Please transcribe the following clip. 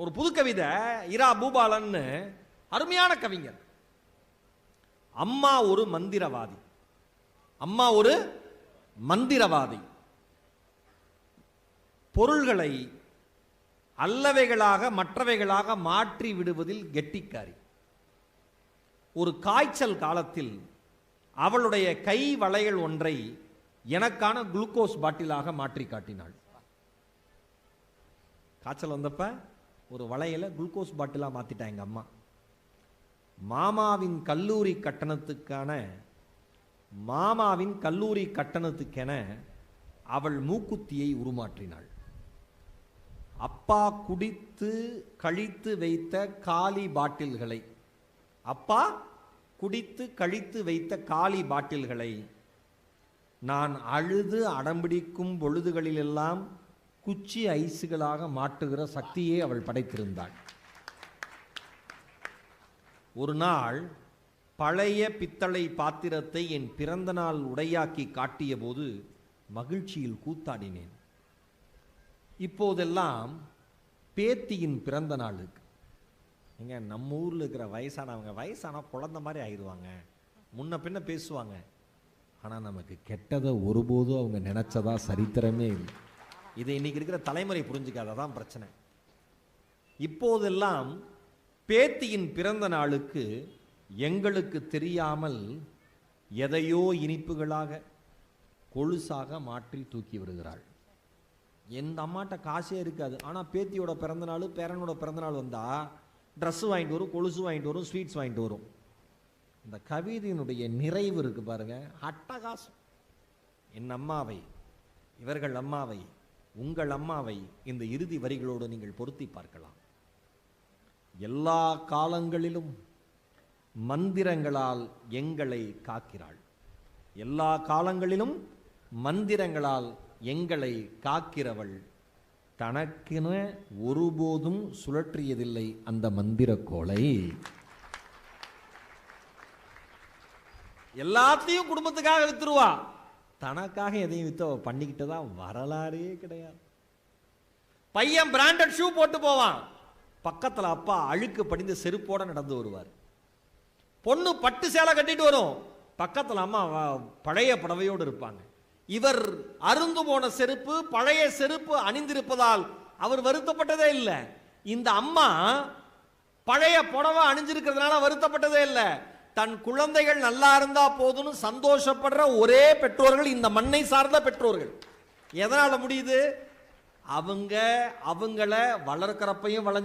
ஒரு புது கவிதை இரா பூபாலன்னு அருமையான கவிஞர். அம்மா ஒரு மந்திரவாதி. அம்மா ஒரு மந்திரவாதி. பொருள்களை அல்லவைகளாக மற்றவைகளாக மாற்றி விடுவதில் கெட்டிக்காரி. ஒரு காய்ச்சல் காலத்தில் அவளுடைய கை வளையல் ஒன்றை எனக்கான குளுக்கோஸ் பாட்டிலாக மாற்றி காட்டினாள். காய்ச்சல் வந்தப்ப ஒரு வளையல குளுக்கோஸ் பாட்டிலாக மாற்றிட்டாங்க எங்கள் அம்மா. மாமாவின் கல்லூரி கட்டணத்துக்கான மாமாவின் கல்லூரி கட்டணத்துக்கென அவள் மூக்குத்தியை உருமாற்றினாள். அப்பா குடித்து கழித்து வைத்த காலி பாட்டில்களை அப்பா குடித்து கழித்து வைத்த காலி பாட்டில்களை நான் அழுது அடம்பிடிக்கும் பொழுதுகளிலெல்லாம் குச்சி ஐஸுகளாக மாட்டுகிற சக்தியை அவள் படைத்திருந்தாள். ஒரு நாள் பழைய பித்தளை பாத்திரத்தை என் பிறந்த நாள் உடையாக்கி காட்டிய போது மகிழ்ச்சியில் கூத்தாடினேன். இப்போதெல்லாம் பேத்தியின் பிறந்த நாளுக்கு எங்க நம்ம ஊரில் இருக்கிற வயசானவங்க வயசானா குழந்த மாதிரி ஆயிடுவாங்க. முன்ன பின்ன பேசுவாங்க. ஆனால் நமக்கு கெட்டதை ஒருபோதும் அவங்க நினச்சதா சரித்திரமே இல்லை. இதை இன்னைக்கு இருக்கிற தலைமுறை புரிஞ்சுக்காததான் பிரச்சனை. இப்போதெல்லாம் பேத்தியின் பிறந்த நாளுக்கு எங்களுக்கு தெரியாமல் எதையோ இனிப்புகளாக கொழுசாக மாற்றி தூக்கி விடுகிறாள். எந்த அம்மாட்ட காசே இருக்காது. ஆனால் பேத்தியோட பிறந்தநாள் பேரனோட பிறந்தநாள் வந்தால் ட்ரெஸ்ஸு வாங்கிட்டு வரும் கொலுசு வாங்கிட்டு வரும் ஸ்வீட்ஸ் வாங்கிட்டு வரும். இந்த கவிதையினுடைய நிறைவு இருக்குது பாருங்கள் அட்டகாசம். என் அம்மாவை இவர்கள் அம்மாவை உங்கள் அம்மாவை இந்த இறுதி வரிகளோடு நீங்கள் பொருத்தி பார்க்கலாம். எல்லா காலங்களிலும் மந்திரங்களால் எங்களை காக்கிறாள். எல்லா காலங்களிலும் மந்திரங்களால் எங்களை காக்கிறவள் தனக்கென ஒருபோதும் சுழற்றியதில்லை அந்த மந்திரக்கோளை. எல்லாத்தையும் குடும்பத்துக்காக வித்துருவா. தனக்காக எதையும் வித்து அவ பண்ணிக்கிட்டதா வரலாறே கிடையாது. பையன் பிராண்டட் ஷூ போட்டு போவான். பக்கத்துல அப்பா அழுக்கு படிந்த செருப்போட நடந்து வருவார். பொண்ணு பட்டு சேலை கட்டிட்டு வரும். பக்கத்துல அம்மா பழைய புடவையோடு இருப்பாங்க. இவர் அருந்து போன செருப்பு பழைய செருப்பு அணிந்திருப்பதால் அவர் வருத்தப்பட்டதே இல்லை. இந்த அம்மா பழைய புடவை அணிஞ்சிருக்கிறதுனால வருத்தப்பட்டதே இல்லை. தன் குழந்தைகள் நல்லா இருந்தா போதும்னு சந்தோஷப்படுற ஒரே பெற்றோர்கள் இந்த மண்ணை சார்ந்த பெற்றோர்கள். எதனால முடியுது? அவங்க அவங்கள வளர்க்கிறப்பையும் வளைஞ்சு